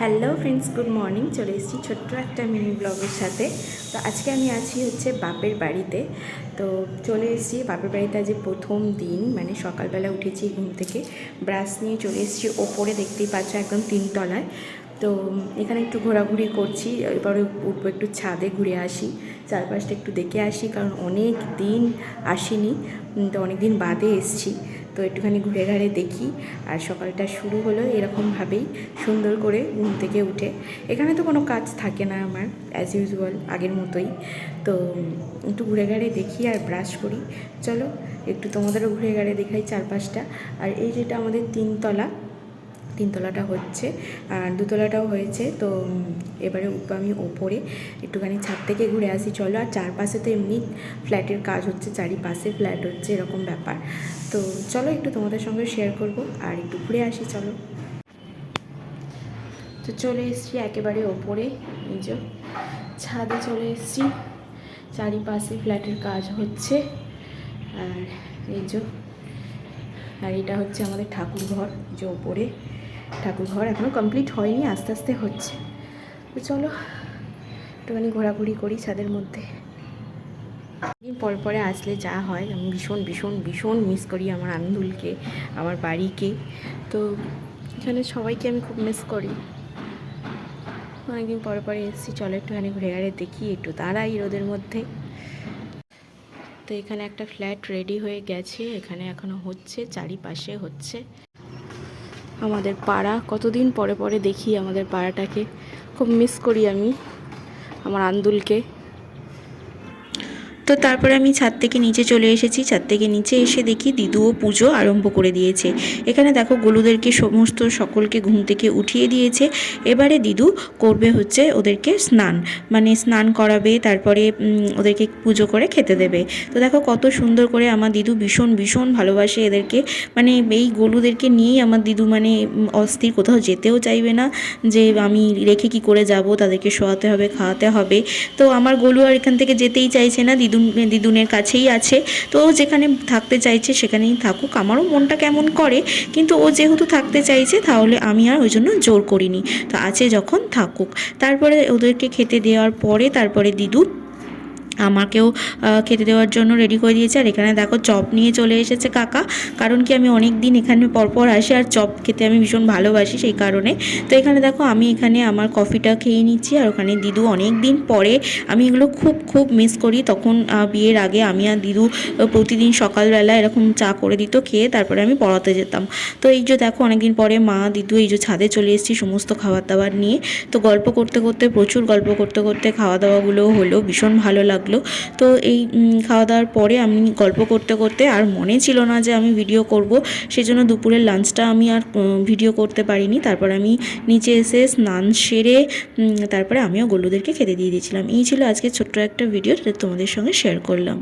Hello friends, good morning. চলে এসেছি ছোট্ট একটা মিনি ব্লগের সাথে। তো আজকে আমি আছি হচ্ছে বাপের বাড়িতে। তো চলে এসেছি, বাপের বাড়িতে আজ প্রথম দিন মানে সকালবেলা উঠেছি ঘুম থেকে। ব্রাশ নিয়ে চলে এসেছি, ওপরে দেখতেই পাচ্ছ একদম তিনতলায়। তো এখানে একটু ঘোরাঘুরি করছি, এবারে উঠবো একটু ছাদে ঘুরে আসি। চারপাশটা একটু দেখে আসি, কারণ অনেক দিন আসিনি। তো অনেক দিন বাদে এসছি। তো একটুখানি ঘুরে ঘাড়ে দেখি। আর সকালটা শুরু হলো এরকমভাবেই সুন্দর করে ঘুম থেকে উঠে। এখানে তো কোনো কাজ থাকে না আমার অ্যাজ ইউজুয়াল আগের মতোই। তো একটু ঘুরে ঘাড়ে দেখি আর ব্রাশ করি। চলো, একটু তোমাদেরও ঘুরে ঘাড়ে দেখাই চারপাশটা। আর এই যেটা আমাদের তিনতলা তিনতলাটা হচ্ছে, আর দুতলাটাও হয়েছে। তো এবারে আমি ওপরে। একটুখানি ছাদ থেকে ঘুরে আসি, চলো। আর চারপাশে তো এমনি ফ্ল্যাটের কাজ হচ্ছে, চারিপাশে ফ্ল্যাট হচ্ছে, এরকম ব্যাপার। তো, চলো একটু তোমাদের সঙ্গে শেয়ার করব, আর একটু ঘুরে আসি, চলো। তো চলে এসেছি একেবারে ওপরে, এই যে ছাদে চলে এসেছি। চারিপাশে ফ্ল্যাটের কাজ হচ্ছে, আর এই যে, আর এটা হচ্ছে আমাদের ঠাকুর ঘর যে ওপরে। ঠাকুর ঘর এখনও কমপ্লিট হয়নি, আস্তে আস্তে হচ্ছে। তো চলো, একটুখানি ঘোরাঘুরি করি ছাদের মধ্যে। দিন পর পরে আসলে যা হয়, আমি ভীষণ ভীষণ ভীষণ মিস করি আমার আন্দুলকে আমার বাড়িকে। তো এখানে সবাইকে আমি খুব মিস করি। অনেকদিন পরে পরে এসেছি, চলো একটুখানি ঘুরে ঘাড়ে দেখি, একটু দাঁড়াই রোদের মধ্যে। তো এখানে একটা ফ্ল্যাট রেডি হয়ে গেছে, এখানে এখনও হচ্ছে, চারিপাশে হচ্ছে। আমাদের পাড়া। কতদিন পরে পরে দেখি আমাদের পাড়াটাকে। খুব মিস করি আমি আমার আন্দুলকে। তো তারপরে আমি ছাদ থেকে নিচে চলে এসেছি। ছাদ থেকে নিচে এসে দেখি দিদুও পুজো আরম্ভ করে দিয়েছে। এখানে দেখো গলুদেরকে সমস্ত সকলকে ঘুম থেকে উঠিয়ে দিয়েছে। এবারে দিদু করবে হচ্ছে ওদেরকে স্নান। মানে স্নান করাবে, তারপরে ওদেরকে পুজো করে খেতে দেবে। তো দেখো কত সুন্দর করে আমার দিদু ভীষণ ভীষণ ভালোবাসে এদেরকে। মানে এই গলুদেরকে নিয়েই আমার দিদু মানে অস্থির। কোথাও যেতেও চাইবে না যে আমি রেখে কি করে যাব? তাদেরকে শোয়াতে হবে, খাওয়াতে হবে। তো আমার গলু আর এখান থেকে যেতেই চাইছে না দিদুন, দিদুনের কাছেই আছে। তো ও যেখানে থাকতে চাইছে সেখানেই থাকুক। আমারও মনটা কেমন করে, কিন্তু ও যেহেতু থাকতে চাইছে তাহলে আমি আর ওই জন্য জোর করিনি। তো আছে যখন থাকুক। তারপরে ওদেরকে খেতে দেওয়ার পরে তারপরে দিদু আমাকেও খেতে দেওয়ার জন্য রেডি করে দিয়েছে। আর এখানে দেখো চপ নিয়ে চলে এসেছে কাকা। কারণ কি আমি অনেক দিন এখানে পরপর আসি আর চপ খেতে আমি ভীষণ ভালোবাসি সেই কারণে। তো এখানে দেখো আমি এখানে আমার কফিটা খেয়ে নিচ্ছি। আর ওখানে দিদু অনেক দিন পরে আমি এগুলো খুব খুব মিস করি। তখন বিয়ের আগে আমি আর দিদু প্রতিদিন সকালবেলা এরকম চা করে দিত, খেয়ে তারপরে আমি পড়াতে যেতাম। তো এই যে দেখো অনেকদিন পরে মা, দিদু এই যে ছাদে চলে এসেছি সমস্ত খাবার দাবার নিয়ে। তো গল্প করতে করতে, প্রচুর গল্প করতে করতে খাওয়া দাওয়াগুলোও হলো। ভীষণ ভালো লাগল। তো এই খাওয়া দাওয়ার পরে আমি গল্প করতে করতে আর মনে ছিল না যে আমি ভিডিও করব, সেজন্য দুপুরের লাঞ্চটা আমি আর ভিডিও করতে পারিনি। তারপর আমি নিচে এসে স্নান সেরে তারপরে আমিও গলুদেরকে খেতে দিয়ে দিয়েছিলাম। এই ছিল আজকে ছোট্ট একটা ভিডিও যেটা তোমাদের সঙ্গে শেয়ার করলাম।